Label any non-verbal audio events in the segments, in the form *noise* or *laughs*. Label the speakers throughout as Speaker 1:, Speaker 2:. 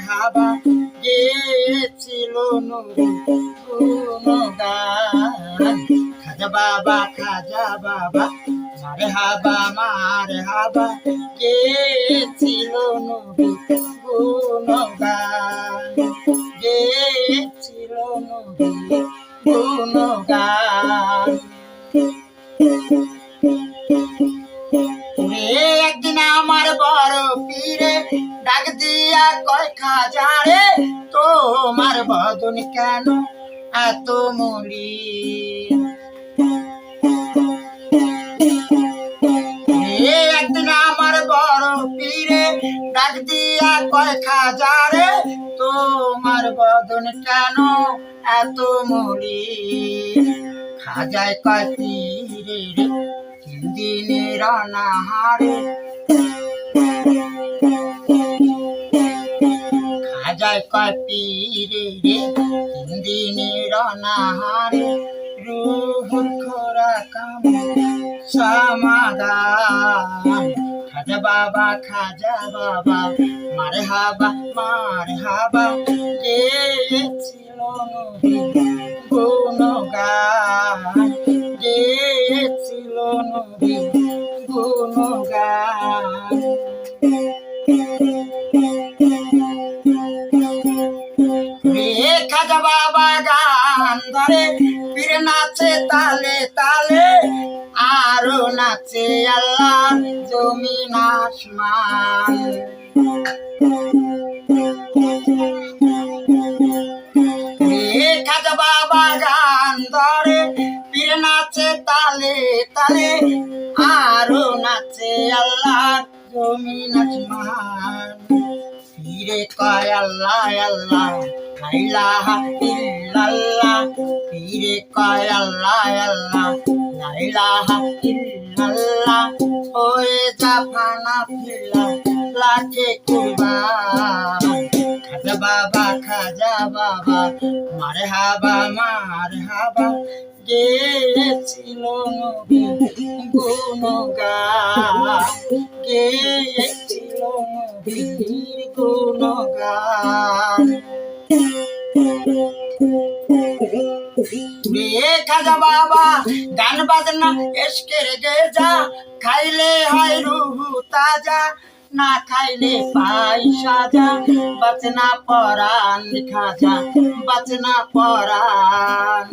Speaker 1: হাবা গেছিল খাজা বাবা খাজা বাবা, মারে হাবা মারে হাবা গেছিল নবী গুণগান গেছিল নবী একদিন ডাক দিয়া কয় খাজা রে, তোমার বদন কেন এত মলি একদিন আমার বড় পীরে ডাক দিয়া কয় খাজা রে, তোমার বদন কেন এত মলি খাজায় কয় পীরে দিনের অনাহারে কয় রে দিনের অনাহারে রুহুর খোরা কাম, সমাধান। খাজা বাবা খাজা বাবা, মারে হাবা মারে হাবা নবী গুণগান। নবী গুণগান। ফিরে নাচে তালে তালে, আরও নাচে আল্লাহ জমিন আসমান গান ধরে, ফিরে নাচে তালে তালে, আরও নাচে আল্লাহ জমিন আসমান কয় আল্লাহ আল্লাহ ইল্লাল্লাহ। ফিরে কয় আল্লাহ আল্লাহ লাইলাহা ইল্লাল্লাহ ওয়ে জাফানা ফিল্লা লাখে কুরবান খাজা বাবা খাজা বাবা মারে হাবা মারে হাবা গেছিল নবী গুণগান গেছিল নবীর গুণগান রে খাজা বাবা গান বাজনা এসকের গেজা খাইলে হয় রুহু তাজা, না খাইলে পাই সাজা। বাচনা পরাণ খাজা বাচনা পরাণ।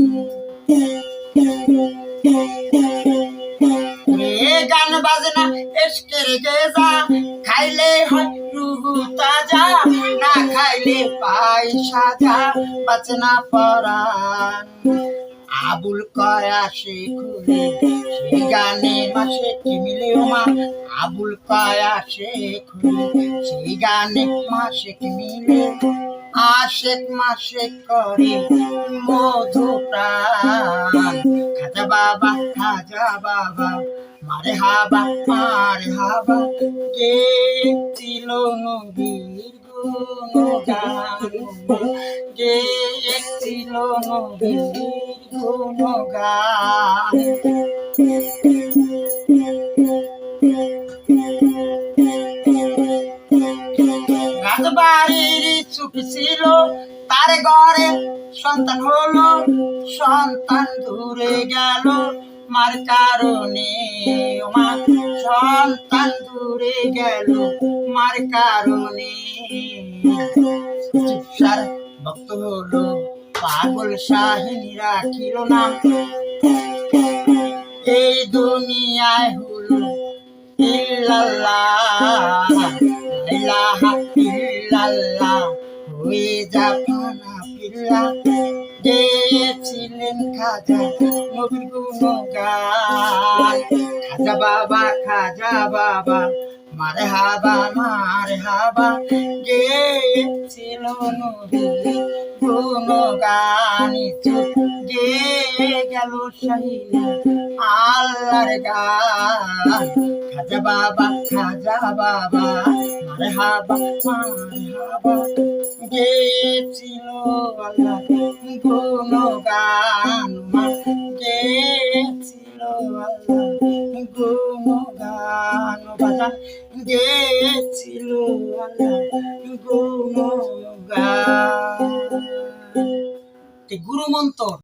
Speaker 1: গান বাজনা এসকের গেজা পাই সাজা বাচনা পরাণ। আবুল কয়া শেখুরে সে গানে মাসে কি মিলে মা? আবুল কয়া শেখুরে সেই গানে মাসে কি মিলে? আশেক মাসে করে মধু প্রাণ। খাজা বাবা খাজা বাবা, মারে হাবা মারে হাবা কে ছিল নবীর গুণগান নবীর গুণগান রাজবাড়ির চুপ ছিল তার ঘরে সন্তান হলো সন্তান দূরে গেল। মার কারণে মা সন্তান দূরে গেল। মার কারণে *laughs* চিৎসার ভক্ত হলো পাগল শাহিনী রাখিল না। এই দুনিয়ায় হলো হয়ে জাপানা পিল্লা গেয়েছিলেন খাজা নবীর খাজা বাবা খাজা বাবা মারে হাবা মারে হাবা। গেয়েছিল নবীর গুণগান গেয়ে গেল শাহিনা আল্লাহর গান। খাজা বাবা খাজা বাবা মারে হাবা মারে হাবা। আল্লাহ গুণগান বাজান গেছিল আল্লাহ গুণগান গুরু মন্ত্র